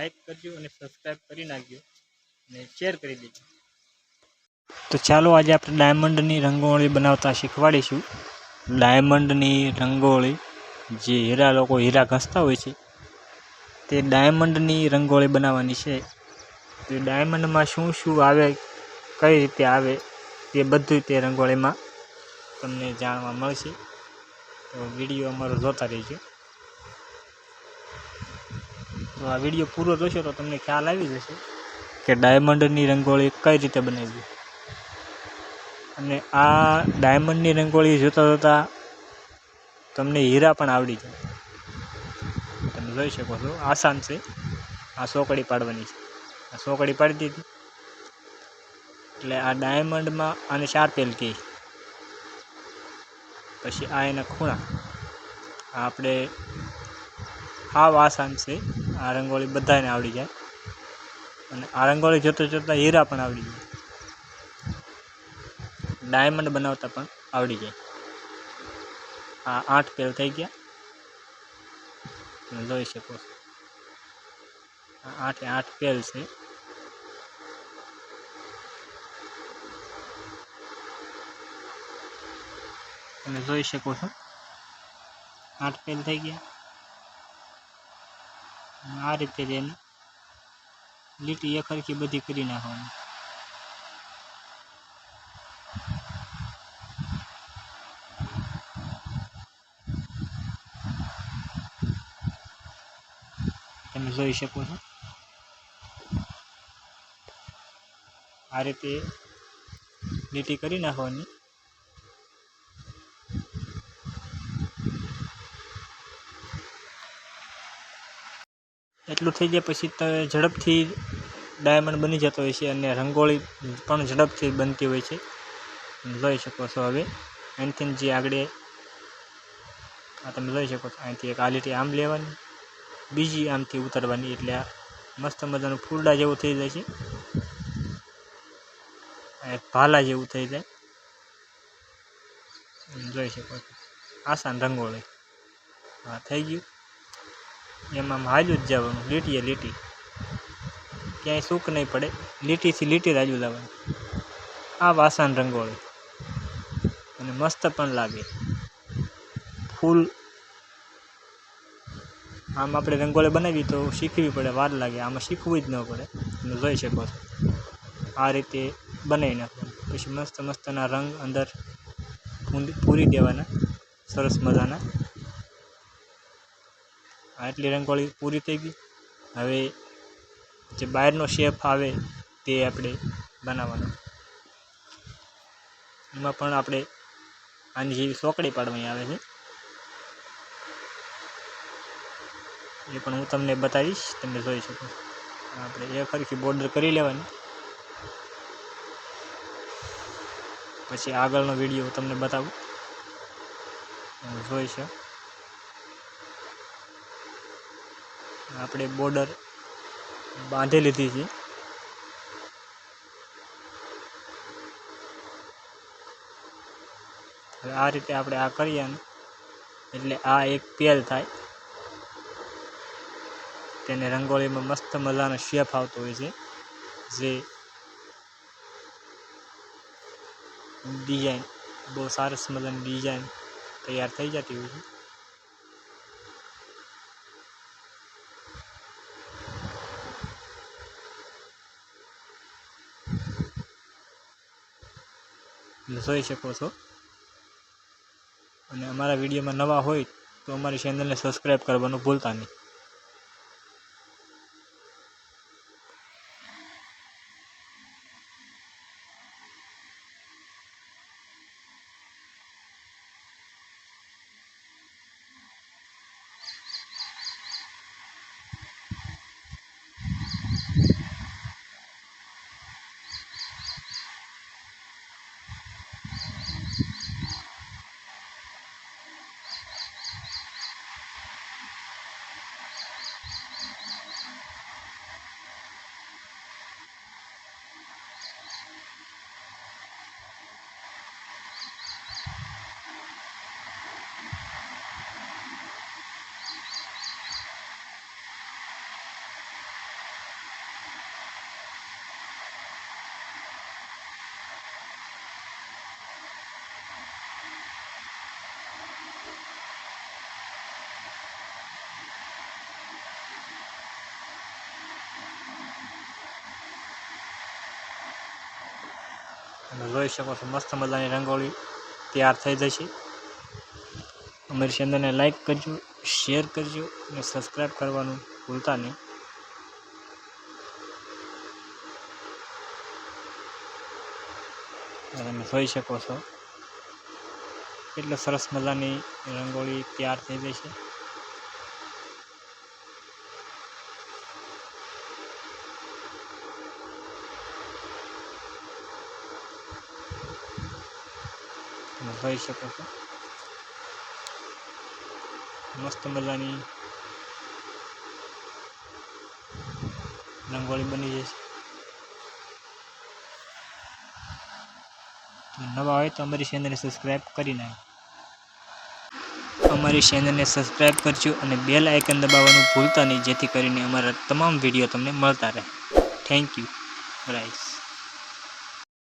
Like કરજો અને subscribe કરી નાખજો અને શેર કરી દેજો. તો ચાલો આજે આપણે ડાયમંડની રંગોળી બનાવતા શીખવાડીશું. ડાયમંડની રંગોળી જે હીરા લોકો હીરા ઘસતા હોય છે, તે ડાયમંડની રંગોળી બનાવવાની છે. તો ડાયમંડમાં શું શું આવે, કઈ રીતે આવે તે બધું તે રંગોળીમાં તમને જાણવા મળશે. તો વીડિયો અમારો જોતા રહેજો. આ વીડિયો પૂરો જોશો તો તમને ખ્યાલ આવી જશે કે ડાયમંડની રંગોળી કઈ રીતે બનાવી? અને આ ડાયમંડની રંગોળી જોતાં જોતાં તમને હીરા પણ આવડી જાય. તમે જોઈ શકો છો, આસાન છે. આ સોકડી પાડવાની છે. આ સોકડી પાડી દીધી. એટલે આ ડાયમંડમાં આને ચાર તેલ કહે. પછી આ એના ખૂણા. આપણે, હાવ આસાન છે. આ રંગોળી બધાને આવડી જાય. અને આ રંગોળી જોતાં જોતાં હીરા પણ આવડી જાય. ડાયમંડ બનાવતા પણ આવડી જાય. આ આઠ પેલ થઈ ગયા. તમે જોઈ શકો છો. આ આઠે આઠ પેલ છે. તમે જોઈ શકો છો. આઠ પેલ થઈ ગયા. આ રીતે જ એને લીટી એક હરખી બધી કરી નાખવાની. તમે જોઈ શકો છો. આ રીતે લીટી કરી નાખવાની. એટલું થઈ જાય પછી ઝડપથી ડાયમંડ બની જતો હોય છે અને રંગોળી પણ ઝડપથી બનતી હોય છે. લઈ શકો છો હવે. અહીંથી જે આગળ આ તમે લઈ શકો છો. અહીંથી એક આલીટી આમ લેવાની, બીજી આમથી ઉતારવાની. એટલે આ મસ્ત મજાનું ફૂલડા જેવું થઈ જાય છે. એક ભાલા જેવું થઈ જાય. જોઈ શકો છો. આસાન રંગોળી. હા, થઈ ગયું. એમાં હાજું જ જવાનું, લીટીએ લીટી. ક્યાંય સૂક નહીં પડે, લીટીથી લીટી રાજુ લાવવાની. આ વાસણ રંગોળી. અને મસ્ત પણ લાગે. ફૂલ. આમ આપણે રંગોળી બનાવી તો શીખવી પડે, વાર લાગે. આમાં શીખવું જ ન પડે. તમે જોઈ શકો છો. આ રીતે બનાવી નાખવાનું. પછી મસ્ત મસ્તના રંગ અંદર પૂરી દેવાના. સરસ મજાના. આટલી રંગોળી પૂરી થઈ ગઈ. હવે જે બહારનો શેપ આવે તે આપણે બનાવવાનો. એમાં પણ આપણે આની જેવી સોકડી પાડવાની આવે છે. એ પણ હું તમને બતાવીશ, તમે જોઈ શકો. આપણે એ ફરીથી બોર્ડર કરી લેવાની. પછી આગળનો વીડિયો હું તમને બતાવું. તમે જોઈ શકો. આપણે બોર્ડર બાંધી લીધી છે. આ રીતે આપણે આ કરીએ એટલે આ એક પેલ થાય. તેને રંગોળીમાં મસ્ત મજાનો શેફ આવતો હોય છે. જે ડિઝાઇન બહુ સરસ મજાની ડિઝાઇન તૈયાર થઈ જતી હોય છે. જોઈ શકો છો. અને અમારા વિડીયોમાં નવા હોય તો અમારી ચેનલને સબસ્ક્રાઈબ કરવાનું ભૂલતા નહીં. તમે જોઈ શકો છો, મસ્ત મજાની રંગોળી તૈયાર થઈ જશે અમારી ચેનલને લાઈક કરજો શેર કરજો અને સબસ્ક્રાઈબ કરવાનું ભૂલતા નહીં. તમે જોઈ શકો છો એટલે સરસ મજાની રંગોળી તૈયાર થઈ ગઈ તમે શકો છો. મસ્ત મજાની રંગોળી બની જશે. નવા હોય તો અમારી ચેનલને સબસ્ક્રાઈબ કરી નાખો અમારી ચેનલને સબસ્ક્રાઈબ કરજો અને બેલ આઇકન દબાવવાનું ભૂલતા નહીં, જેથી કરીને અમારા તમામ વીડિયો તમને મળતા રહે. Thank you rice